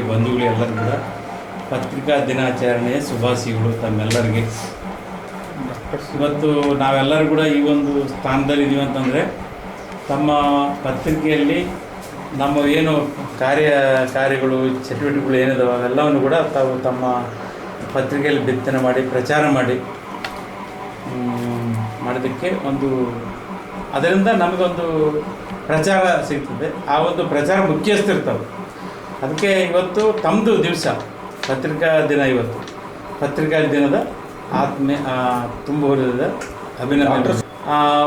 ಆತ್ಮೀಯ ಬಂಧುಗಳು ಎಲ್ಲರೂ ಕೂಡ ಪತ್ರಿಕಾ ದಿನಾಚರಣೆಯ ಶುಭಾಶಯಗಳು ತಮ್ಮೆಲ್ಲರಿಗೆ. ಇವತ್ತು ನಾವೆಲ್ಲರೂ ಕೂಡ ಈ ಒಂದು ಸ್ಥಾನದಲ್ಲಿ ಇದ್ದೀವಿ ಅಂತಂದರೆ ತಮ್ಮ ಪತ್ರಿಕೆಯಲ್ಲಿ ನಮ್ಮ ಏನು ಕಾರ್ಯ ಕಾರ್ಯಗಳು, ಚಟುವಟಿಕೆಗಳು ಏನಿದಾವೆ ಅವೆಲ್ಲವನ್ನು ಕೂಡ ತಾವು ತಮ್ಮ ಪತ್ರಿಕೆಯಲ್ಲಿ ಬಿತ್ತನೆ ಮಾಡಿ, ಪ್ರಚಾರ ಮಾಡಿ ಮಾಡೋದಕ್ಕೆ ಒಂದು ಅದರಿಂದ ನಮಗೊಂದು ಪ್ರಚಾರ ಸಿಗ್ತದೆ. ಆ ಒಂದು ಪ್ರಚಾರ ಮುಖ್ಯಸ್ಥಿರ್ತಾವೆ ಅದಕ್ಕೆ ಇವತ್ತು ತಮ್ಮದು ದಿವಸ ಪತ್ರಿಕಾ ದಿನ ಇವತ್ತು. ಪತ್ರಿಕಾ ದಿನದ ಆತ್ಮೆ ಆ, ತುಂಬ ಹೃದಯದ ಅಭಿನಂದನೆ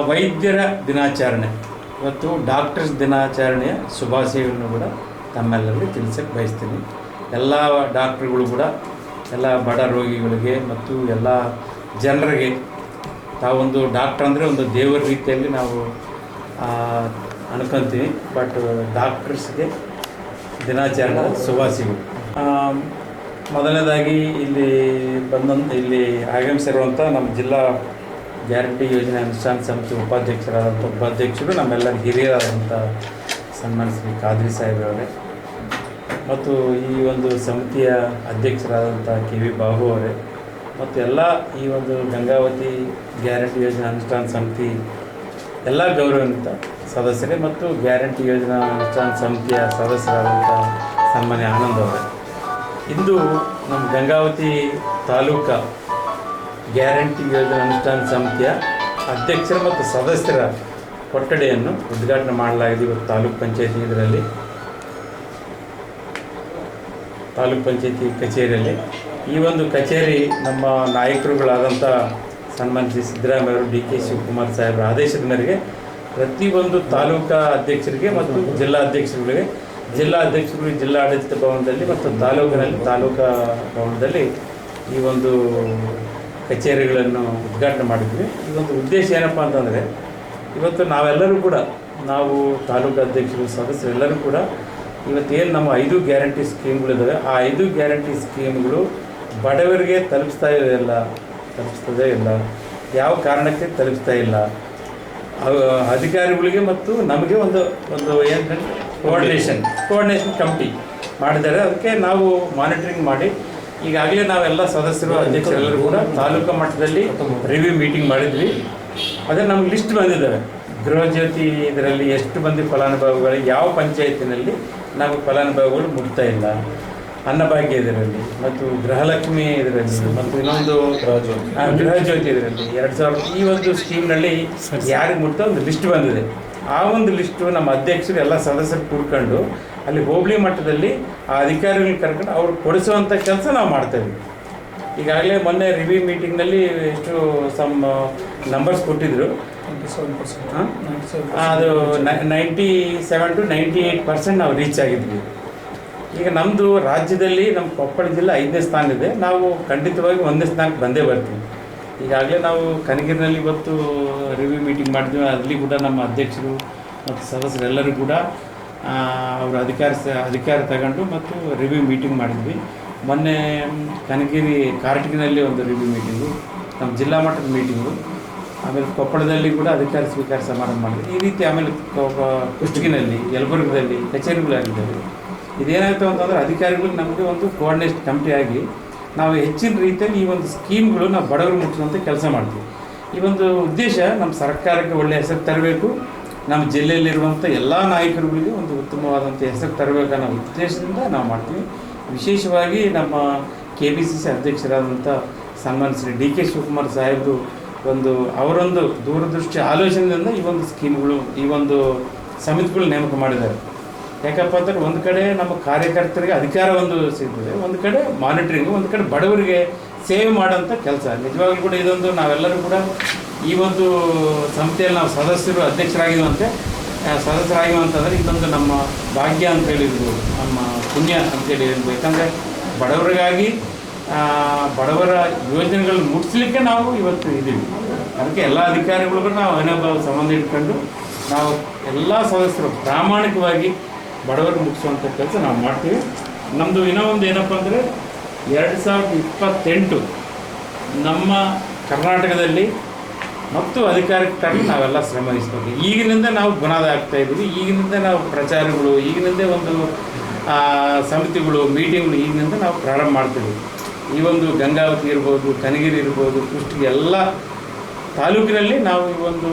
ವೈದ್ಯರ ದಿನಾಚರಣೆ. ಇವತ್ತು ಡಾಕ್ಟರ್ಸ್ ದಿನಾಚರಣೆಯ ಶುಭಾಶಯಗಳನ್ನು ಕೂಡ ತಮ್ಮೆಲ್ಲರಿಗೆ ತಿಳಿಸಕ್ಕೆ ಬಯಸ್ತೀನಿ. ಎಲ್ಲ ಡಾಕ್ಟ್ರುಗಳು ಕೂಡ ಎಲ್ಲ ಬಡ ರೋಗಿಗಳಿಗೆ ಮತ್ತು ಎಲ್ಲ ಜನರಿಗೆ ತಾವೊಂದು ಡಾಕ್ಟ್ರ್ ಅಂದರೆ ಒಂದು ದೇವರ ರೀತಿಯಲ್ಲಿ ನಾವು ಅನ್ಕೊಂತೀವಿ. ಬಟ್ ಡಾಕ್ಟರ್ಸ್ಗೆ ದಿನಾಚರಣೆ ಶುಭಾಶಯಗಳು ಮೊದಲನೇದಾಗಿ ಇಲ್ಲಿ ಬಂದಂಥ ಇಲ್ಲಿ ಆಗಮಿಸಿರುವಂಥ ನಮ್ಮ ಜಿಲ್ಲಾ ಗ್ಯಾರಂಟಿ ಯೋಜನೆ ಅನುಷ್ಠಾನ ಸಮಿತಿ ಉಪಾಧ್ಯಕ್ಷರಾದಂಥ ಉಪಾಧ್ಯಕ್ಷರು ನಮ್ಮೆಲ್ಲ ಹಿರಿಯರಾದಂಥ ಸನ್ಮಾನ ಶ್ರೀ ಖಾದ್ರಿ ಸಾಹೇಬ್ರವರೇ ಮತ್ತು ಈ ಒಂದು ಸಮಿತಿಯ ಅಧ್ಯಕ್ಷರಾದಂಥ ಕೆ ವಿ ಬಾಬು ಅವರೇ. ಮತ್ತು ಎಲ್ಲ ಈ ಒಂದು ಗಂಗಾವತಿ ಗ್ಯಾರಂಟಿ ಯೋಜನೆ ಅನುಷ್ಠಾನ ಸಮಿತಿ ಎಲ್ಲ ಗೌರವಾನ್ವಿತ. ಸದಸ್ಯರೇ ಮತ್ತು ಗ್ಯಾರಂಟಿ ಯೋಜನಾ ಅನುಷ್ಠಾನ ಸಮಿತಿಯ ಸದಸ್ಯರಾದಂಥ ಸನ್ಮಾನ್ಯ ಆನಂದ್ ಅವರೇ. ಇಂದು ನಮ್ಮ ಗಂಗಾವತಿ ತಾಲೂಕಾ ಗ್ಯಾರಂಟಿ ಯೋಜನಾ ಅನುಷ್ಠಾನ ಸಮಿತಿಯ ಅಧ್ಯಕ್ಷರ ಮತ್ತು ಸದಸ್ಯರ ಕೊಠಡಿಯನ್ನು ಉದ್ಘಾಟನೆ ಮಾಡಲಾಗಿದೆ ಇವತ್ತು ತಾಲೂಕ್ ಪಂಚಾಯತಿ ಇದರಲ್ಲಿ. ತಾಲೂಕ್ ಪಂಚಾಯತಿ ಕಚೇರಿಯಲ್ಲಿ. ಈ ಒಂದು ಕಚೇರಿ ನಮ್ಮ ನಾಯಕರುಗಳಾದಂಥ ಸನ್ಮಾನಿಸಿ ಶ್ರೀ ಸಿದ್ದರಾಮಯ್ಯ ಡಿ ಕೆ ಶಿವಕುಮಾರ್ ಸಾಹೇಬರ ಆದೇಶದ ಮೇರೆಗೆ ಪ್ರತಿಯೊಂದು ತಾಲೂಕಾ ಅಧ್ಯಕ್ಷರಿಗೆ ಮತ್ತು ಜಿಲ್ಲಾ ಅಧ್ಯಕ್ಷರುಗಳಿಗೆ ಜಿಲ್ಲಾ ಅಧ್ಯಕ್ಷರುಗಳಿಗೆ ಜಿಲ್ಲಾಡಳಿತ ಭವನದಲ್ಲಿ ಮತ್ತು ತಾಲೂಕಿನಲ್ಲಿ, ತಾಲೂಕಾ ಭವನದಲ್ಲಿ ಈ ಒಂದು ಕಚೇರಿಗಳನ್ನು ಉದ್ಘಾಟನೆ ಮಾಡಿದ್ವಿ. ಈ ಒಂದು ಉದ್ದೇಶ ಏನಪ್ಪ ಅಂತಂದರೆ, ಇವತ್ತು ನಾವೆಲ್ಲರೂ ಕೂಡ, ನಾವು ತಾಲೂಕು ಅಧ್ಯಕ್ಷರು ಸದಸ್ಯರೆಲ್ಲರೂ ಕೂಡ ಇವತ್ತೇನು ನಮ್ಮ ಐದು ಗ್ಯಾರಂಟಿ ಸ್ಕೀಮ್ಗಳಿದ್ದಾವೆ ಆ ಐದು ಗ್ಯಾರಂಟಿ ಸ್ಕೀಮ್ಗಳು ಬಡವರಿಗೆ ತಲುಪಿಸ್ತಾ ಇಲ್ಲ ತಲುಪಿಸ್ತದೆ ಇಲ್ಲ, ಯಾವ ಕಾರಣಕ್ಕೆ ತಲುಪಿಸ್ತಾ ಇಲ್ಲ ಅಧಿಕಾರಿಗಳಿಗೆ ಮತ್ತು ನಮಗೆ ಒಂದು ಒಂದು ಏನು ಕೋಆರ್ಡಿನೇಷನ್ ಕೋಆರ್ಡಿನೇಷನ್ ಕಮಿಟಿ ಮಾಡಿದ್ದಾರೆ. ಅದಕ್ಕೆ ನಾವು ಮಾನಿಟರಿಂಗ್ ಮಾಡಿ ಈಗಾಗಲೇ ನಾವೆಲ್ಲ ಸದಸ್ಯರು ಅಧ್ಯಕ್ಷರೆಲ್ಲರೂ ಕೂಡ ತಾಲೂಕು ಮಟ್ಟದಲ್ಲಿ ರಿವ್ಯೂ ಮೀಟಿಂಗ್ ಮಾಡಿದ್ವಿ. ಅದೇ ನಮ್ಗೆ ಲಿಸ್ಟ್ ಬಂದಿದ್ದಾವೆ. ಗೃಹಜ್ಯೋತಿ ಇದರಲ್ಲಿ ಎಷ್ಟು ಮಂದಿ ಫಲಾನುಭವಿಗಳು ಯಾವ ಪಂಚಾಯತಿನಲ್ಲಿ ನಮಗೆ ಫಲಾನುಭವಿಗಳು ಮುಟ್ತಾ ಇಲ್ಲ. ಅನ್ನಭಾಗ್ಯ ಇದರಲ್ಲಿ ಮತ್ತು ಗೃಹಲಕ್ಷ್ಮಿ ಇದರಲ್ಲಿ ಮತ್ತು ಇನ್ನೊಂದು ಗೃಹಜ್ಯೋತಿ. ಗೃಹ ಜ್ಯೋತಿ ಇದರಲ್ಲಿ. ಎರಡು ಸಾವಿರದ ಈ ಒಂದು ಸ್ಕೀಮ್ನಲ್ಲಿ ಯಾರಿಗೆ ಮುಟ್ಟೋ ಒಂದು ಲಿಸ್ಟ್ ಬಂದಿದೆ. ಆ ಒಂದು ಲಿಸ್ಟು ನಮ್ಮ ಅಧ್ಯಕ್ಷರು ಎಲ್ಲ ಸದಸ್ಯರು ಕೂಡ್ಕೊಂಡು ಅಲ್ಲಿ ಹೋಬಳಿ ಮಟ್ಟದಲ್ಲಿ ಆ ಅಧಿಕಾರಿಗಳನ್ನ ಕರ್ಕೊಂಡು ಅವ್ರು ಕೊಡಿಸುವಂಥ ಕೆಲಸ ನಾವು ಮಾಡ್ತೇವೆ. ಈಗಾಗಲೇ ಮೊನ್ನೆ ರಿವ್ಯೂ ಮೀಟಿಂಗ್ನಲ್ಲಿ ಎಷ್ಟು ಸಮ್ ನಂಬರ್ಸ್ ಕೊಟ್ಟಿದ್ರು. ಹಾಂ? ಅದು ninety seven to ninety eight percent ನಾವು ರೀಚ್ ಆಗಿದ್ವಿ. ಈಗ ನಮ್ಮದು ರಾಜ್ಯದಲ್ಲಿ ನಮ್ಮ ಕೊಪ್ಪಳ ಜಿಲ್ಲೆ ಐದನೇ ಸ್ಥಾನ ಇದೆ. ನಾವು ಖಂಡಿತವಾಗಿ ಒಂದನೇ ಸ್ಥಾನಕ್ಕೆ ಬಂದೇ ಬರ್ತೀವಿ. ಈಗಾಗಲೇ ನಾವು ಕನಗಿರಿನಲ್ಲಿ ಇವತ್ತು ರಿವ್ಯೂ ಮೀಟಿಂಗ್ ಮಾಡಿದ್ವಿ ಅಲ್ಲಿ ಕೂಡ ನಮ್ಮ ಅಧ್ಯಕ್ಷರು ಮತ್ತು ಸದಸ್ಯರೆಲ್ಲರೂ ಕೂಡ ಅವರು ಅಧಿಕಾರ ಅಧಿಕಾರ ತಗೊಂಡು ಮತ್ತು ರಿವ್ಯೂ ಮೀಟಿಂಗ್ ಮಾಡಿದ್ವಿ. ಮೊನ್ನೆ ಕನಗಿರಿ ಕಾರ್ಟಿಕ್ನಲ್ಲಿ ಒಂದು ರಿವ್ಯೂ ಮೀಟಿಂಗು ನಮ್ಮ ಜಿಲ್ಲಾ ಮಟ್ಟದ ಮೀಟಿಂಗು ಆಮೇಲೆ ಕೊಪ್ಪಳದಲ್ಲಿ ಕೂಡ ಅಧಿಕಾರ ಸ್ವೀಕಾರ ಸಮಾರಂಭ ಮಾಡಿದ್ವಿ. ಈ ರೀತಿ ಆಮೇಲೆ ಕುಷ್ಟಗಿನಲ್ಲಿ, ಯಲಬುರ್ಗದಲ್ಲಿ ಕಚೇರಿಗಳಾಗಿದ್ದಾವೆ. ಇದೇನಾಯ್ತು ಅಂತಂದರೆ ಅಧಿಕಾರಿಗಳು ನಮಗೆ ಒಂದು ಕೋಆರ್ಡಿನೇಷನ್ ಆಗಿ ನಾವು ಹೆಚ್ಚಿನ ರೀತಿಯಲ್ಲಿ ಈ ಒಂದು ಸ್ಕೀಮ್ಗಳು ನಾವು ಬಡವರು ಮುಟ್ಟಿಸುವಂಥ ಕೆಲಸ ಮಾಡ್ತೀವಿ. ಈ ಒಂದು ಉದ್ದೇಶ ನಮ್ಮ ಸರ್ಕಾರಕ್ಕೆ ಒಳ್ಳೆಯ ಹೆಸರು ತರಬೇಕು. ನಮ್ಮ ಜಿಲ್ಲೆಯಲ್ಲಿರುವಂಥ ಎಲ್ಲ ನಾಯಕರುಗಳಿಗೆ ಒಂದು ಉತ್ತಮವಾದಂಥ ಹೆಸರು ತರಬೇಕನ್ನೋ ಉದ್ದೇಶದಿಂದ ನಾವು ಮಾಡ್ತೀವಿ. ವಿಶೇಷವಾಗಿ ನಮ್ಮ ಕೆ ಬಿ ಸಿ ಸಿ ಅಧ್ಯಕ್ಷರಾದಂಥ ಸನ್ಮಾನ್ ಶ್ರೀ ಡಿ ಕೆ ಶಿವಕುಮಾರ್ ಸಾಹೇಬರು ಒಂದು ಅವರೊಂದು ದೂರದೃಷ್ಟಿ ಆಲೋಚನೆಯಿಂದ ಈ ಒಂದು ಸ್ಕೀಮ್ಗಳು ಈ ಒಂದು ಸಮಿತಿಗಳು ನೇಮಕ ಮಾಡಿದ್ದಾರೆ. ಯಾಕಪ್ಪ ಅಂದ್ರೆ ಒಂದು ಕಡೆ ನಮ್ಮ ಕಾರ್ಯಕರ್ತರಿಗೆ ಅಧಿಕಾರ ಒಂದು ಸಿಗ್ತದೆ, ಒಂದು ಕಡೆ ಮಾನಿಟ್ರಿಂಗ್ ಒಂದು ಕಡೆ ಬಡವರಿಗೆ ಸೇವ್ ಮಾಡೋಂಥ ಕೆಲಸ. ನಿಜವಾಗ್ಲೂ ಕೂಡ ಇದೊಂದು ನಾವೆಲ್ಲರೂ ಕೂಡ ಈ ಒಂದು ಸಂಸ್ಥೆಯಲ್ಲಿ ನಾವು ಸದಸ್ಯರು, ಅಧ್ಯಕ್ಷರಾಗಿರುವಂತೆ ಅಂತಂದರೆ ಇದೊಂದು ನಮ್ಮ ಭಾಗ್ಯ ಅಂತ ಹೇಳಿದ್ರು ನಮ್ಮ ಪುಣ್ಯ ಅಂತೇಳಿ ಹೇಳ್ಬೋದು ಯಾಕಂದರೆ ಬಡವರಿಗಾಗಿ ಬಡವರ ಯೋಜನೆಗಳನ್ನ ಮುಟ್ಸ್ಲಿಕ್ಕೆ ನಾವು ಇವತ್ತು ಇದ್ದೀವಿ ಅದಕ್ಕೆ ಎಲ್ಲ ಅಧಿಕಾರಿಗಳಿಗೂ ನಾವು ಅನುಭವ ಸಂಬಂಧ ಇಟ್ಕೊಂಡು ನಾವು ಎಲ್ಲ ಸದಸ್ಯರು ಪ್ರಾಮಾಣಿಕವಾಗಿ ಬಡವರು ಮುಗಿಸುವಂಥ ಕೆಲಸ ನಾವು ಮಾಡ್ತೀವಿ. ನಮ್ಮದು ಇನ್ನೂ ಒಂದು ಏನಪ್ಪ ಅಂದರೆ ಎರಡು ಸಾವಿರದ ಇಪ್ಪತ್ತೆಂಟು ನಮ್ಮ ಕರ್ನಾಟಕದಲ್ಲಿ ಮತ್ತು ಅಧಿಕಾರಕ್ಕೆ ತರಲು ನಾವೆಲ್ಲ ಶ್ರಮ ವಹಿಸ್ಬೇಕು ಈಗಿನಿಂದ ನಾವು ಬುನಾದ ಆಗ್ತಾ ಇದ್ದೀವಿ. ಈಗಿನಿಂದ ನಾವು ಪ್ರಚಾರಗಳು, ಈಗಿನಿಂದ ಒಂದು ಸಮಿತಿಗಳು, ಮೀಟಿಂಗ್ಗಳು ಈಗಿನಿಂದ ನಾವು ಪ್ರಾರಂಭ ಮಾಡ್ತೀವಿ. ಈ ಒಂದು ಗಂಗಾವತಿ ಇರ್ಬೋದು, ಕನಗಿರಿ ಇರ್ಬೋದು ಕುಷ್ಟಿ ಎಲ್ಲ ತಾಲೂಕಿನಲ್ಲಿ ನಾವು ಈ ಒಂದು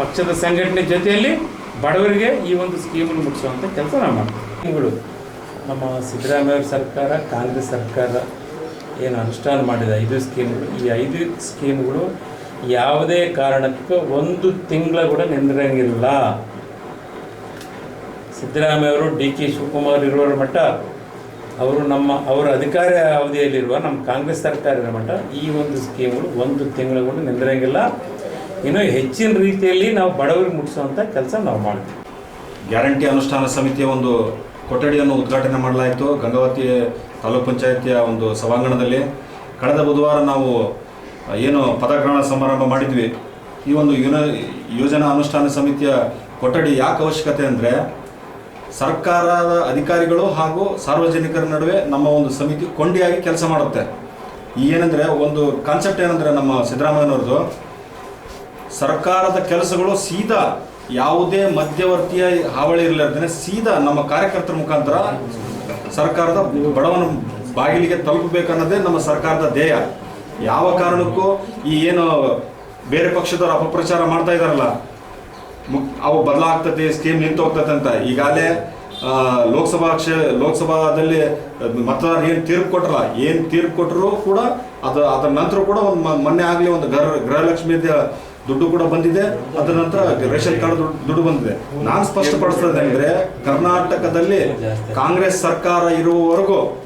ಪಕ್ಷದ ಸಂಘಟನೆ ಜೊತೆಯಲ್ಲಿ ಬಡವರಿಗೆ ಈ ಒಂದು ಸ್ಕೀಮನ್ನು ಮುಟ್ಟಿಸುವಂಥ ಕೆಲಸ ನಾವು ಮಾಡ್ತೀವಿ. ನಮ್ಮ ಸಿದ್ದರಾಮಯ್ಯ ಸರ್ಕಾರ, ಕಾಂಗ್ರೆಸ್ ಸರ್ಕಾರ ಏನು ಅನುಷ್ಠಾನ ಮಾಡಿದ ಐದು ಸ್ಕೀಮ್ಗಳು ಈ ಐದು ಸ್ಕೀಮ್ಗಳು ಯಾವುದೇ ಕಾರಣಕ್ಕೂ ಒಂದು ತಿಂಗಳ ಕೂಡ ನಿಂದಿರಂಗಿಲ್ಲ. ಸಿದ್ದರಾಮಯ್ಯವರು ಡಿ ಕೆ ಶಿವಕುಮಾರ್ ಇರುವರ ಮಟ್ಟ ಅವರು ನಮ್ಮ, ಅವರ ಅಧಿಕಾರ ಅವಧಿಯಲ್ಲಿರುವ ನಮ್ಮ ಕಾಂಗ್ರೆಸ್ ಸರ್ಕಾರ ಇರೋ ಮಟ್ಟ ಈ ಒಂದು ಸ್ಕೀಮ್ಗಳು ಒಂದು ತಿಂಗಳ ಕೂಡ ನಿಂದಿರಂಗಿಲ್ಲ. ಇನ್ನೂ ಹೆಚ್ಚಿನ ರೀತಿಯಲ್ಲಿ ನಾವು ಬಡವರಿಗೆ ಮುಟ್ಟಿಸುವಂಥ ಕೆಲಸ ನಾವು ಮಾಡ್ತೀವಿ. ಗ್ಯಾರಂಟಿ ಅನುಷ್ಠಾನ ಸಮಿತಿಯ ಒಂದು ಕೊಠಡಿಯನ್ನು ಉದ್ಘಾಟನೆ ಮಾಡಲಾಯಿತು. ಗಂಗಾವತಿ ತಾಲೂಕ್ ಪಂಚಾಯತಿಯ ಒಂದು ಸಭಾಂಗಣದಲ್ಲಿ ಕಳೆದ ಬುಧವಾರ ನಾವು ಏನು ಪದಗ್ರಹಣ ಸಮಾರಂಭ ಮಾಡಿದ್ವಿ. ಈ ಒಂದು ಯುನ, ಯೋಜನಾ ಅನುಷ್ಠಾನ ಸಮಿತಿಯ ಕೊಠಡಿ ಯಾಕೆ ಅವಶ್ಯಕತೆ ಅಂದರೆ, ಸರ್ಕಾರದ ಅಧಿಕಾರಿಗಳು ಹಾಗೂ ಸಾರ್ವಜನಿಕರ ನಡುವೆ ನಮ್ಮ ಒಂದು ಸಮಿತಿ ಕೊಂಡಿಯಾಗಿ ಕೆಲಸ ಮಾಡುತ್ತೆ. ಈ ಏನಂದರೆ, ಒಂದು ಕಾನ್ಸೆಪ್ಟ್ ಏನಂದರೆ ನಮ್ಮ ಸಿದ್ದರಾಮಯ್ಯನವ್ರದ್ದು ಸರ್ಕಾರದ ಕೆಲಸಗಳು ಸೀದಾ ಯಾವುದೇ ಮಧ್ಯವರ್ತಿಯ ಹಾವಳಿ ಇರಲಾರ್ದೇ ಸೀದಾ ನಮ್ಮ ಕಾರ್ಯಕರ್ತರ ಮುಖಾಂತರ ಸರ್ಕಾರದ ಬಡವನ ಬಾಗಿಲಿಗೆ ತಲುಪಬೇಕನ್ನೋದೇ ನಮ್ಮ ಸರ್ಕಾರದ ಧ್ಯೇಯ. ಯಾವ ಕಾರಣಕ್ಕೂ ಈ ಏನು ಬೇರೆ ಪಕ್ಷದವರು ಅಪಪ್ರಚಾರ ಮಾಡ್ತಾ ಇದಾರಲ್ಲ ಮುಕ್ ಅವು ಬದಲಾಗ್ತದೆ, ಸ್ಕೀಮ್ ನಿಂತು ಹೋಗ್ತದೆ ಅಂತ. ಈಗಾಗಲೇ ಲೋಕಸಭಾ ಕ್ಷೇ, ಲೋಕಸಭಾದಲ್ಲಿ ಮತದಾರ ಏನು ತೀರ್ಪು ಕೊಟ್ರಲ್ಲ, ಏನು ತೀರ್ಪು ಕೊಟ್ಟರು ಕೂಡ ಅದು, ಅದರ ನಂತರ ಕೂಡ ಒಂದು ಮೊನ್ನೆ ಆಗಲಿ ಒಂದು ಗೃಹ ಗೃಹಲಕ್ಷ್ಮಿದ ದುಡ್ಡು ಕೂಡ ಬಂದಿದೆ, ಅದರ ನಂತರ ರೇಷನ್ ಕಾರ್ಡ್ ದುಡ್ಡು- ಬಂದಿದೆ. ನಾನು ಸ್ಪಷ್ಟಪಡಿಸ್ತದೆ ಅಂದರೆ ಕರ್ನಾಟಕದಲ್ಲಿ ಕಾಂಗ್ರೆಸ್ ಸರ್ಕಾರ ಇರುವವರೆಗೂ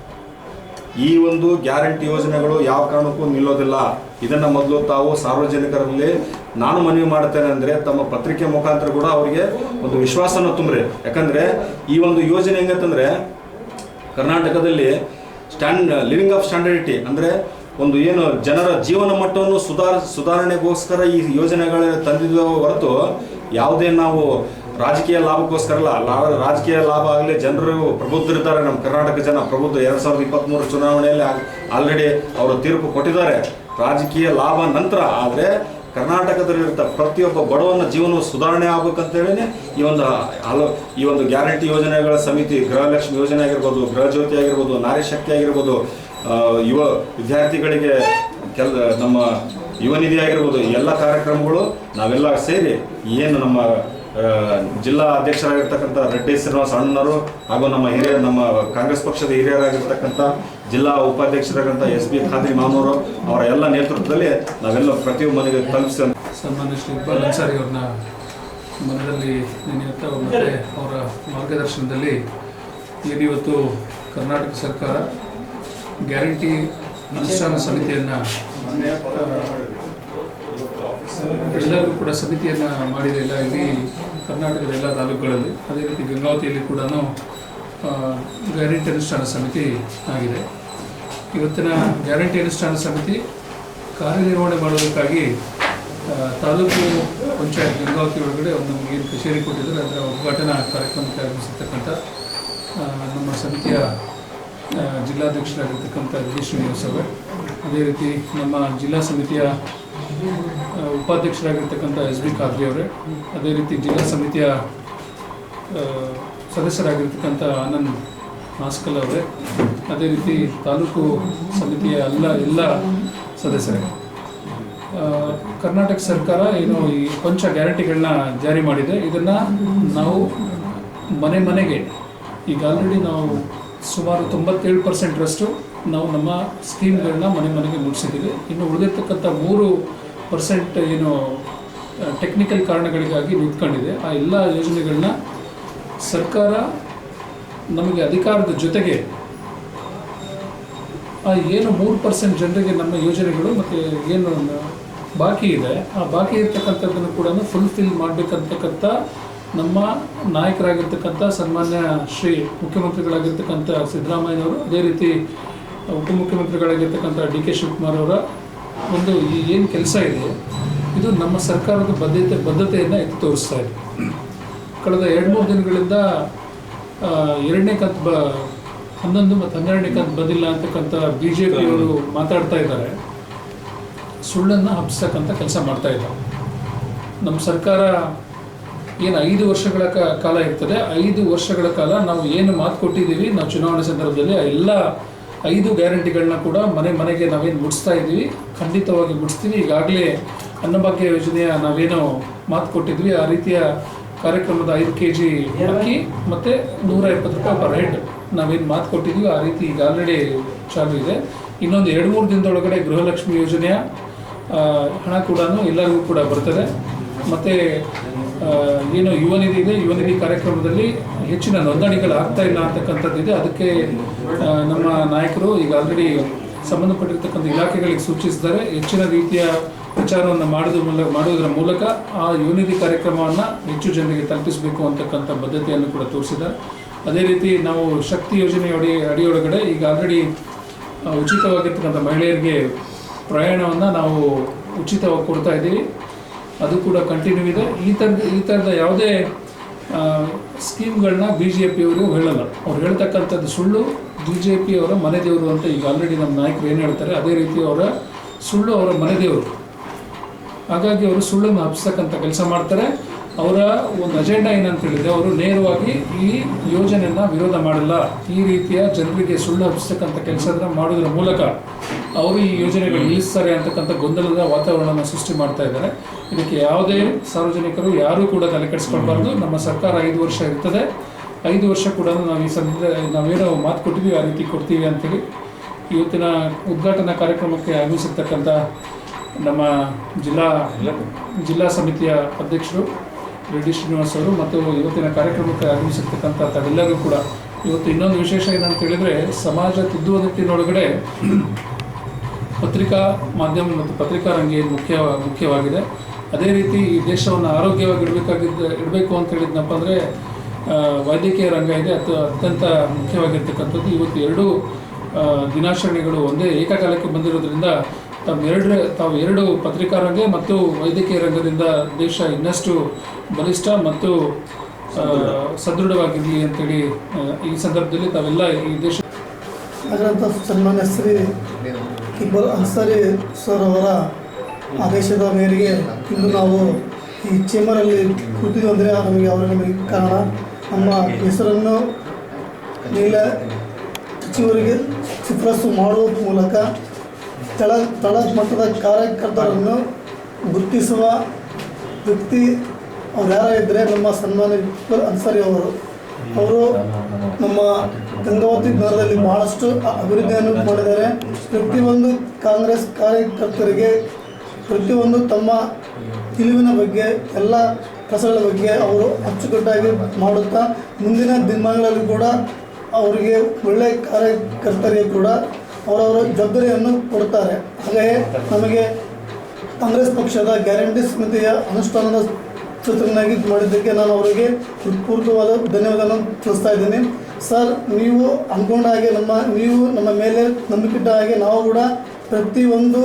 ಈ ಒಂದು ಗ್ಯಾರಂಟಿ ಯೋಜನೆಗಳು ಯಾವ ಕಾರಣಕ್ಕೂ ನಿಲ್ಲೋದಿಲ್ಲ. ಇದನ್ನ ಮೊದಲು ತಾವು ಸಾರ್ವಜನಿಕರಲ್ಲಿ ನಾನು ಮನವಿ ಮಾಡ್ತೇನೆ ಅಂದ್ರೆ ತಮ್ಮ ಪತ್ರಿಕೆ ಮುಖಾಂತರ ಕೂಡ ಅವರಿಗೆ ಒಂದು ವಿಶ್ವಾಸನ ತುಂಬ್ರಿ. ಯಾಕಂದ್ರೆ ಈ ಒಂದು ಯೋಜನೆ ಹೆಂಗಂತಂದರೆ ಕರ್ನಾಟಕದಲ್ಲಿ ಸ್ಟ್ಯಾಂಡ್ ಲಿವಿಂಗ್ ಆಫ್ ಸ್ಟ್ಯಾಂಡರ್ಡಿಟಿ ಅಂದ್ರೆ ಒಂದು ಏನು ಜನರ ಜೀವನ ಮಟ್ಟವನ್ನು ಸುಧಾರ, ಸುಧಾರಣೆಗೋಸ್ಕರ ಈ ಯೋಜನೆಗಳ ತಂದಿದ್ದವು ಹೊರತು ಯಾವುದೇ ನಾವು ರಾಜಕೀಯ ಲಾಭಕ್ಕೋಸ್ಕರ ಅಲ್ಲ ರಾಜಕೀಯ ಲಾಭ ಆಗಲಿ ಜನರು ಪ್ರಬುದ್ಧರಿದ್ದಾರೆ. ನಮ್ಮ ಕರ್ನಾಟಕ ಜನ ಪ್ರಬುದ್ಧ. ಎರಡು ಸಾವಿರದ ಇಪ್ಪತ್ತ್ಮೂರು ಚುನಾವಣೆಯಲ್ಲಿ ಆಲ್ರೆಡಿ ಅವರು ತೀರ್ಪು ಕೊಟ್ಟಿದ್ದಾರೆ. ರಾಜಕೀಯ ಲಾಭ ನಂತರ ಆದರೆ ಕರ್ನಾಟಕದಲ್ಲಿರ್ತ ಪ್ರತಿಯೊಬ್ಬ ಬಡವನ ಜೀವನ ಸುಧಾರಣೆ ಆಗ್ಬೇಕಂತೇಳಿ ಈ ಒಂದು ಹಲವು ಈ ಒಂದು ಗ್ಯಾರಂಟಿ ಯೋಜನೆಗಳ ಸಮಿತಿ ಗೃಹಲಕ್ಷ್ಮಿ ಯೋಜನೆ ಆಗಿರ್ಬೋದು, ಗೃಹ ಜ್ಯೋತಿ ಆಗಿರ್ಬೋದು, ನಾರಿ ಶಕ್ತಿ ಆಗಿರ್ಬೋದು ಯುವ ವಿದ್ಯಾರ್ಥಿಗಳಿಗೆ ಕೆಲ ನಮ್ಮ ಯುವ ನಿಧಿ ಆಗಿರ್ಬೋದು ಎಲ್ಲ ಕಾರ್ಯಕ್ರಮಗಳು ನಾವೆಲ್ಲ ಸೇರಿ ಏನು ನಮ್ಮ ಜಿಲ್ಲಾ ಅಧ್ಯಕ್ಷರಾಗಿರ್ತಕ್ಕಂಥ ರೆಡ್ಡಿ ಶ್ರೀನಿವಾಸ ಅಣ್ಣರು ಹಾಗೂ ನಮ್ಮ ಹಿರಿಯ ನಮ್ಮ ಕಾಂಗ್ರೆಸ್ ಪಕ್ಷದ ಹಿರಿಯರಾಗಿರ್ತಕ್ಕಂಥ ಜಿಲ್ಲಾ ಉಪಾಧ್ಯಕ್ಷರಾಗಿರ್ತಕ್ಕಂಥ ಎಸ್ ಬಿ ಖಾದ್ರಿ ಮಾಮೂರು ಅವರ ಎಲ್ಲ ನೇತೃತ್ವದಲ್ಲಿ ನಾವೆಲ್ಲ ಪ್ರತಿಯೊಬ್ಬ ಮನೆಗೆ ತಲುಪಿಸ ಸನ್ಮಾನ್ಯ ಶ್ರೀ ಇಕ್ಬಾಲ್ ಅನ್ಸಾರಿ ಅವ್ರನ್ನ ಮನದಲ್ಲಿ ನೆನೆಯುತ್ತಾ ಅವರ ಮಾರ್ಗದರ್ಶನದಲ್ಲಿ ಏನಿವತ್ತು ಕರ್ನಾಟಕ ಸರ್ಕಾರ ಗ್ಯಾರಂಟಿ ಅನುಷ್ಠಾನ ಸಮಿತಿಯನ್ನು ಎಲ್ಲರೂ ಕೂಡ ಸಮಿತಿಯನ್ನು ಮಾಡಿದೆ ಎಲ್ಲ ಇಲ್ಲಿ ಕರ್ನಾಟಕದ ಎಲ್ಲ ತಾಲೂಕುಗಳಲ್ಲಿ, ಅದೇ ರೀತಿ ಗಂಗಾವತಿಯಲ್ಲಿ ಕೂಡ ಗ್ಯಾರಂಟಿ ಅನುಷ್ಠಾನ ಸಮಿತಿ ಆಗಿದೆ. ಇವತ್ತಿನ ಗ್ಯಾರಂಟಿ ಅನುಷ್ಠಾನ ಸಮಿತಿ ಕಾರ್ಯನಿರ್ವಹಣೆ ಮಾಡೋದಕ್ಕಾಗಿ ತಾಲೂಕು ಪಂಚಾಯತ್ ಗಂಗಾವತಿ ಒಳಗಡೆ ಒಂದು ಏನು ಕಚೇರಿ ಕೊಟ್ಟಿದ್ದಾರೆ, ಅದರ ಉದ್ಘಾಟನಾ ಕಾರ್ಯಕ್ರಮಕ್ಕೆ ಆಗಮಿಸಿರ್ತಕ್ಕಂಥ ನಮ್ಮ ಸಮಿತಿಯ ಜಿಲ್ಲಾಧ್ಯಕ್ಷರಾಗಿರ್ತಕ್ಕಂಥ ಜಿ ಶ್ರೀನಿವಾಸ್ ಅವರು. ಅದೇ ರೀತಿ ನಮ್ಮ ಜಿಲ್ಲಾ ಸಮಿತಿಯ ಉಪಾಧ್ಯಕ್ಷರಾಗಿರ್ತಕ್ಕಂಥ ಎಸ್ ಬಿ ಖಾದ್ರಿ ಅವರೇ. ಅದೇ ರೀತಿ ಜಿಲ್ಲಾ ಸಮಿತಿಯ ಸದಸ್ಯರಾಗಿರ್ತಕ್ಕಂಥ ಆನಂದ್ ಮಾಸ್ಕಲ್ ಅವರೇ. ಅದೇ ರೀತಿ ತಾಲೂಕು ಸಮಿತಿಯ ಎಲ್ಲ ಎಲ್ಲ ಸದಸ್ಯರೇ. ಕರ್ನಾಟಕ ಸರ್ಕಾರ ಏನು ಈ ಕೊಂಚ ಗ್ಯಾರಂಟಿಗಳನ್ನ ಜಾರಿ ಮಾಡಿದೆ. ಇದನ್ನು ನಾವು ಮನೆ ಮನೆಗೆ ಈಗ ಆಲ್ರೆಡಿ ನಾವು ಸುಮಾರು ತೊಂಬತ್ತೇಳು ಪರ್ಸೆಂಟ್ರಷ್ಟು ನಾವು ನಮ್ಮ ಸ್ಕೀಮ್ಗಳನ್ನ ಮನೆ ಮನೆಗೆ ಮುಗಿಸಿದ್ದೀವಿ ಇನ್ನು ಉಳಿದಿರ್ತಕ್ಕಂಥ ಮೂರು ಪರ್ಸೆಂಟ್ ಏನು ಟೆಕ್ನಿಕಲ್ ಕಾರಣಗಳಿಗಾಗಿ ನಿಂತ್ಕೊಂಡಿದೆ. ಆ ಎಲ್ಲ ಯೋಜನೆಗಳನ್ನ ಸರ್ಕಾರ ನಮಗೆ ಅಧಿಕಾರದ ಜೊತೆಗೆ ಆ ಏನು ಮೂರು ಪರ್ಸೆಂಟ್ ಜನರಿಗೆ ನಮ್ಮ ಯೋಜನೆಗಳು ಮತ್ತು ಏನು ಬಾಕಿ ಇದೆ, ಆ ಬಾಕಿ ಇರ್ತಕ್ಕಂಥದ್ದನ್ನು ಕೂಡ ಫುಲ್ಫಿಲ್ ಮಾಡಬೇಕಂತಕ್ಕಂಥ ನಮ್ಮ ನಾಯಕರಾಗಿರ್ತಕ್ಕಂಥ ಸನ್ಮಾನ್ಯ ಶ್ರೀ ಮುಖ್ಯಮಂತ್ರಿಗಳಾಗಿರ್ತಕ್ಕಂಥ ಸಿದ್ದರಾಮಯ್ಯನವರು, ಅದೇ ರೀತಿ ಉಪಮುಖ್ಯಮಂತ್ರಿಗಳಾಗಿರ್ತಕ್ಕಂಥ ಡಿ ಕೆ ಶಿವಕುಮಾರ್ ಅವರ ಒಂದು ಈ ಏನು ಕೆಲಸ ಇದೆ, ಇದು ನಮ್ಮ ಸರ್ಕಾರದ ಬದ್ಧತೆ, ಬದ್ಧತೆಯನ್ನು ಎತ್ತಿ ತೋರಿಸ್ತಾ ಇದೆ. ಕಳೆದ ಎರಡು ಮೂರು ದಿನಗಳಿಂದ ಎರಡನೇ ಕಂತು ಬ, ಹನ್ನೊಂದು ಮತ್ತು ಹನ್ನೆರಡನೇ ಕಂತು ಬಂದಿಲ್ಲ ಅಂತಕ್ಕಂಥ ಬಿ ಜೆ ಪಿಯವರು ಮಾತಾಡ್ತಾ ಇದ್ದಾರೆ. ಸುಳ್ಳನ್ನು ಹಬ್ಬಿಸ್ತಕ್ಕಂಥ ಕೆಲಸ ಮಾಡ್ತಾ ಇದ್ದಾರೆ. ನಮ್ಮ ಸರ್ಕಾರ ಏನು ಐದು ವರ್ಷಗಳ ಕಾಲ ಇರ್ತದೆ. ಐದು ವರ್ಷಗಳ ಕಾಲ ನಾವು ಏನು ಮಾತು ಕೊಟ್ಟಿದ್ದೀವಿ, ನಾವು ಚುನಾವಣೆ ಸಂದರ್ಭದಲ್ಲಿ ಎಲ್ಲ ಐದು ಗ್ಯಾರಂಟಿಗಳನ್ನ ಕೂಡ ಮನೆ ಮನೆಗೆ ನಾವೇನು ಮುಡಿಸ್ತಾ ಇದ್ದೀವಿ. ಖಂಡಿತವಾಗಿ ಮುಡಿಸ್ತೀವಿ ಈಗಾಗಲೇ ಅನ್ನಭಾಗ್ಯ ಯೋಜನೆಯ ನಾವೇನು ಮಾತು ಕೊಟ್ಟಿದ್ವಿ. ಆ ರೀತಿಯ ಕಾರ್ಯಕ್ರಮದ ಐದು ಕೆ ಜಿ ಅಕ್ಕಿ ಮತ್ತು ನೂರ ಇಪ್ಪತ್ತು ರೂಪಾಯಿ ಪರ್ ಹೆಡ್ ನಾವೇನು ಮಾತು ಕೊಟ್ಟಿದ್ವಿ ಆ ರೀತಿ ಈಗ ಆಲ್ರೆಡಿ ಚಾಲು ಇದೆ. ಇನ್ನೊಂದು ಎರಡು ಮೂರು ದಿನದೊಳಗಡೆ ಗೃಹಲಕ್ಷ್ಮಿ ಯೋಜನೆಯ ಹಣ ಕೂಡ ಎಲ್ಲರಿಗೂ ಕೂಡ ಬರ್ತದೆ. ಮತ್ತು ಏನು ಯುವ ನಿಧಿ ಇದೆ ಯುವ ನಿಧಿ ಕಾರ್ಯಕ್ರಮದಲ್ಲಿ ಹೆಚ್ಚಿನ ನೋಂದಣಿಗಳು ಆಗ್ತಾ ಇಲ್ಲ ಅಂತಕ್ಕಂಥದ್ದಿದೆ ಅದಕ್ಕೆ ನಮ್ಮ ನಾಯಕರು ಈಗ ಆಲ್ರೆಡಿ ಸಂಬಂಧಪಟ್ಟಿರ್ತಕ್ಕಂಥ ಇಲಾಖೆಗಳಿಗೆ ಸೂಚಿಸಿದ್ದಾರೆ. ಹೆಚ್ಚಿನ ರೀತಿಯ ಪ್ರಚಾರವನ್ನು ಮಾಡೋದ್ರ ಮೂಲಕ ಮಾಡುವುದರ ಮೂಲಕ ಆ ಯುವನಿಧಿ ಕಾರ್ಯಕ್ರಮವನ್ನು ಹೆಚ್ಚು ಜನರಿಗೆ ತಲುಪಿಸಬೇಕು ಅಂತಕ್ಕಂಥ ಬದ್ಧತೆಯನ್ನು ಕೂಡ ತೋರಿಸಿದ್ದಾರೆ. ಅದೇ ರೀತಿ ನಾವು ಶಕ್ತಿ ಯೋಜನೆ ಅಡಿ, ಅಡಿಯೊಳಗಡೆ ಈಗ ಆಲ್ರೆಡಿ ಉಚಿತವಾಗಿರ್ತಕ್ಕಂಥ ಮಹಿಳೆಯರಿಗೆ ಪ್ರಯಾಣವನ್ನು ನಾವು ಉಚಿತವಾಗಿ ಕೊಡ್ತಾ ಇದ್ದೀವಿ. ಅದು ಕೂಡ ಕಂಟಿನ್ಯೂ ಇದೆ. ಈ ಥರದ ಈ ಥರದ ಯಾವುದೇ ಸ್ಕೀಮ್ಗಳನ್ನ ಬಿ ಜೆ ಪಿಯವರು ಹೇಳಲ್ಲ. ಅವ್ರು ಹೇಳ್ತಕ್ಕಂಥದ್ದು ಸುಳ್ಳು ಬಿ ಜೆ ಪಿಯವರ ಮನೆ ಮನೆದೇವರು ಅಂತ ಈಗ ಆಲ್ರೆಡಿ ನಮ್ಮ ನಾಯಕರು ಏನು ಹೇಳ್ತಾರೆ, ಅದೇ ರೀತಿ ಅವರ ಸುಳ್ಳು ಅವರ ಮನೆ ದೇವರು. ಹಾಗಾಗಿ ಅವರು ಸುಳ್ಳನ್ನು ಹಬ್ಬಿಸ್ತಕ್ಕಂಥ ಕೆಲಸ ಮಾಡ್ತಾರೆ. ಅವರ ಒಂದು ಅಜೆಂಡಾ ಏನಂತ ಹೇಳಿದ್ರೆ ಅವರು ನೇರವಾಗಿ ಈ ಯೋಜನೆಯನ್ನ ವಿರೋಧ ಮಾಡಲ್ಲ. ಈ ರೀತಿಯ ಜನರಿಗೆ ಸುಳ್ಳು ಹಬ್ಬಿಸ್ತಕ್ಕಂಥ ಕೆಲಸವನ್ನು ಮಾಡೋದ್ರ ಮೂಲಕ ಅವರು ಈ ಯೋಜನೆಗಳು ನಿಲ್ಲಿಸ್ತಾರೆ ಅಂತಕ್ಕಂಥ ಗೊಂದಲದ ವಾತಾವರಣವನ್ನು ಸೃಷ್ಟಿ ಮಾಡ್ತಾ ಇದ್ದಾರೆ. ಇದಕ್ಕೆ ಯಾವುದೇ ಸಾರ್ವಜನಿಕರು ಯಾರೂ ಕೂಡ ತಲೆ ಕೆಡಿಸ್ಕೊಳ್ಬಾರ್ದು. ನಮ್ಮ ಸರ್ಕಾರ ಐದು ವರ್ಷ ಇರ್ತದೆ. ಐದು ವರ್ಷ ಕೂಡ ನಾವು ಈ ಸಂದ ನಾವೇನೋ ಮಾತು ಕೊಟ್ಟಿದ್ದೀವಿ ಆ ರೀತಿ ಕೊಡ್ತೀವಿ ಅಂತೇಳಿ ಇವತ್ತಿನ ಉದ್ಘಾಟನಾ ಕಾರ್ಯಕ್ರಮಕ್ಕೆ ಆಗಮಿಸಿರ್ತಕ್ಕಂಥ ನಮ್ಮ ಜಿಲ್ಲಾ ಜಿಲ್ಲಾ ಸಮಿತಿಯ ಅಧ್ಯಕ್ಷರು ರೆಡ್ಡಿ ಶ್ರೀನಿವಾಸ್ ಅವರು ಮತ್ತು ಇವತ್ತಿನ ಕಾರ್ಯಕ್ರಮಕ್ಕೆ ಆಗಮಿಸಿರ್ತಕ್ಕಂಥ ತಾವೆಲ್ಲರೂ ಕೂಡ ಇವತ್ತು ಇನ್ನೊಂದು ವಿಶೇಷ ಏನಂತ ಹೇಳಿದರೆ ಸಮಾಜ ತಿದ್ದುವ ನಿಟ್ಟಿನೊಳಗಡೆ ಪತ್ರಿಕಾ ಮಾಧ್ಯಮ ಮತ್ತು ಪತ್ರಿಕಾ ರಂಗ ಏನು ಮುಖ್ಯ ಮುಖ್ಯವಾಗಿದೆ. ಅದೇ ರೀತಿ ಈ ದೇಶವನ್ನು ಆರೋಗ್ಯವಾಗಿ ಇಡಬೇಕಾಗಿದ್ದ ಇಡಬೇಕು ಅಂತ ಹೇಳಿದ್ನಪ್ಪ ಅಂದರೆ ವೈದ್ಯಕೀಯ ರಂಗ ಇದೆ. ಅಥವಾ ಅತ್ಯಂತ ಮುಖ್ಯವಾಗಿರ್ತಕ್ಕಂಥದ್ದು. ಇವತ್ತು ಎರಡೂ ದಿನಾಚರಣೆಗಳು ಒಂದೇ ಏಕಕಾಲಕ್ಕೆ ಬಂದಿರೋದ್ರಿಂದ ತಮ್ಮೆರಡರ ತಾವು ಎರಡು ಪತ್ರಿಕಾ ರಂಗ ಮತ್ತು ವೈದ್ಯಕೀಯ ರಂಗದಿಂದ ದೇಶ ಇನ್ನಷ್ಟು ಬಲಿಷ್ಠ ಮತ್ತು ಸದೃಢವಾಗಿರಲಿ ಅಂತೇಳಿ ಈ ಸಂದರ್ಭದಲ್ಲಿ ತಾವೆಲ್ಲ ಈ ದೇಶ ಸನ್ಮಾನ್ಯ ಶ್ರೀ ಇಬ್ಬರು ಅನ್ಸರಿ ಸರ್ ಅವರ ಆದೇಶದ ಮೇರೆಗೆ ಇಂದು ನಾವು ಈ ಚೇಂಬರಲ್ಲಿ ಕೂತಿದ್ವಿ ಅಂದರೆ ನಮಗೆ, ಅವರ ನಮಗೆ ಕಾರಣ. ನಮ್ಮ ಹೆಸರನ್ನು ನೀಲ ಸಚಿವರಿಗೆ ಶಿಫಾರಸು ಮಾಡುವ ಮೂಲಕ ತಳ ತಳ ಮಟ್ಟದ ಕಾರ್ಯಕರ್ತರನ್ನು ಗುರುತಿಸುವ ವ್ಯಕ್ತಿ ಅವ್ರು ಯಾರ ಇದ್ದರೆ ನಮ್ಮ ಸನ್ಮಾನ್ಯ ಅನ್ಸರಿ ಅವರು. ಅವರು ನಮ್ಮ ಗಂಗಾವತಿ ನಗರದಲ್ಲಿ ಬಹಳಷ್ಟು ಅಭಿವೃದ್ಧಿಯನ್ನು ಮಾಡಿದ್ದಾರೆ. ಪ್ರತಿಯೊಂದು ಕಾಂಗ್ರೆಸ್ ಕಾರ್ಯಕರ್ತರಿಗೆ ಪ್ರತಿಯೊಂದು ತಮ್ಮ ತಿಳಿವಿನ ಬಗ್ಗೆ, ಎಲ್ಲ ಕಸಗಳ ಬಗ್ಗೆ ಅವರು ಅಚ್ಚುಕಟ್ಟಾಗಿ ಮಾಡುತ್ತಾ, ಮುಂದಿನ ದಿನಮಾನಗಳಲ್ಲಿ ಕೂಡ ಅವರಿಗೆ ಒಳ್ಳೆಯ ಕಾರ್ಯಕರ್ತರಿಗೆ ಕೂಡ ಅವರವರ ಜವಾಬ್ದಾರಿಯನ್ನು ಕೊಡುತ್ತಾರೆ. ಹಾಗೆಯೇ ನಮಗೆ ಕಾಂಗ್ರೆಸ್ ಪಕ್ಷದ ಗ್ಯಾರಂಟಿ ಸಮಿತಿಯ ಅನುಷ್ಠಾನದ ಸೂಚನೆಯಾಗಿ ಮಾಡಿದ್ದಕ್ಕೆ ನಾನು ಅವರಿಗೆ ಹೃತ್ಪೂರ್ವಕವಾದ ಧನ್ಯವಾದವನ್ನು ತಿಳಿಸ್ತಾ ಇದ್ದೀನಿ. ಸರ್, ನೀವು ಅಂದ್ಕೊಂಡ ಹಾಗೆ ನಮ್ಮ, ನೀವು ನಮ್ಮ ಮೇಲೆ ನಂಬಿಕಿಟ್ಟ ಹಾಗೆ ನಾವು ಕೂಡ ಪ್ರತಿಯೊಂದು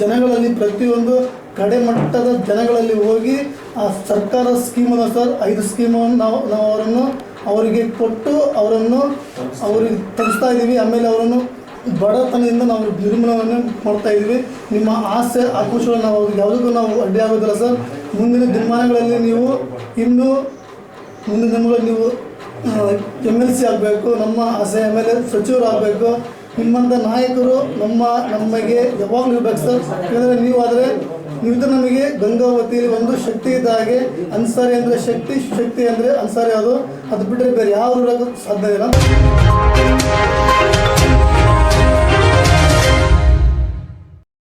ಜನಗಳಲ್ಲಿ, ಪ್ರತಿಯೊಂದು ಕಡೆ ಮಟ್ಟದ ಜನಗಳಲ್ಲಿ ಹೋಗಿ ಆ ಸರ್ಕಾರ ಸ್ಕೀಮನ್ನು ಸರ್, ಐದು ಸ್ಕೀಮನ್ನು ನಾವು ನಾವು ಅವರನ್ನು ಅವರಿಗೆ ಕೊಟ್ಟು ಅವರನ್ನು ಅವ್ರಿಗೆ ತರಿಸ್ತಾ ಇದ್ದೀವಿ. ಆಮೇಲೆ ಅವರನ್ನು ಬಡತನದಿಂದ ನಾವು ನಿರ್ಮೂಲನೆ ಮಾಡ್ತಾ ಇದ್ದೀವಿ. ನಿಮ್ಮ ಆಸೆ ಆಕೋಶಗಳು ನಾವು ಯಾವುದಕ್ಕೂ ನಾವು ಅಡ್ಡಿಯಾಗೋದಿಲ್ಲ ಸರ್. ಮುಂದಿನ ದಿನಮಾನಗಳಲ್ಲಿ ನೀವು ಇನ್ನೂ ಮುಂದಿನ ದಿನಗಳಲ್ಲಿ ನೀವು ಎಂ ಎಲ್ ಸಿ ಆಗಬೇಕು, ನಮ್ಮ ಆಸೆ ಆಮೇಲೆ ಸಚಿವರು ಆಗಬೇಕು. ನಿಮ್ಮಂಥ ನಾಯಕರು ನಮ್ಮ ನಮಗೆ ಯಾವಾಗಲೂ ಇರಬೇಕು ಸರ್. ಯಾಕಂದರೆ ನೀವು ಆದರೆ ನೀವಿದ್ರೆ ನಮಗೆ ಗಂಗಾವತಿಯಲ್ಲಿ ಒಂದು ಶಕ್ತಿ ಇದ್ದಾಗೆ ಅನ್ಸಾರಿ ಅಂದರೆ ಶಕ್ತಿ ಶಕ್ತಿ ಅಂದರೆ ಅನ್ಸಾರಿ ಅದು. ಅದು ಬಿಟ್ಟರೆ ಬೇರೆ ಯಾವ ಸಾಧ್ಯ ಇಲ್ಲ.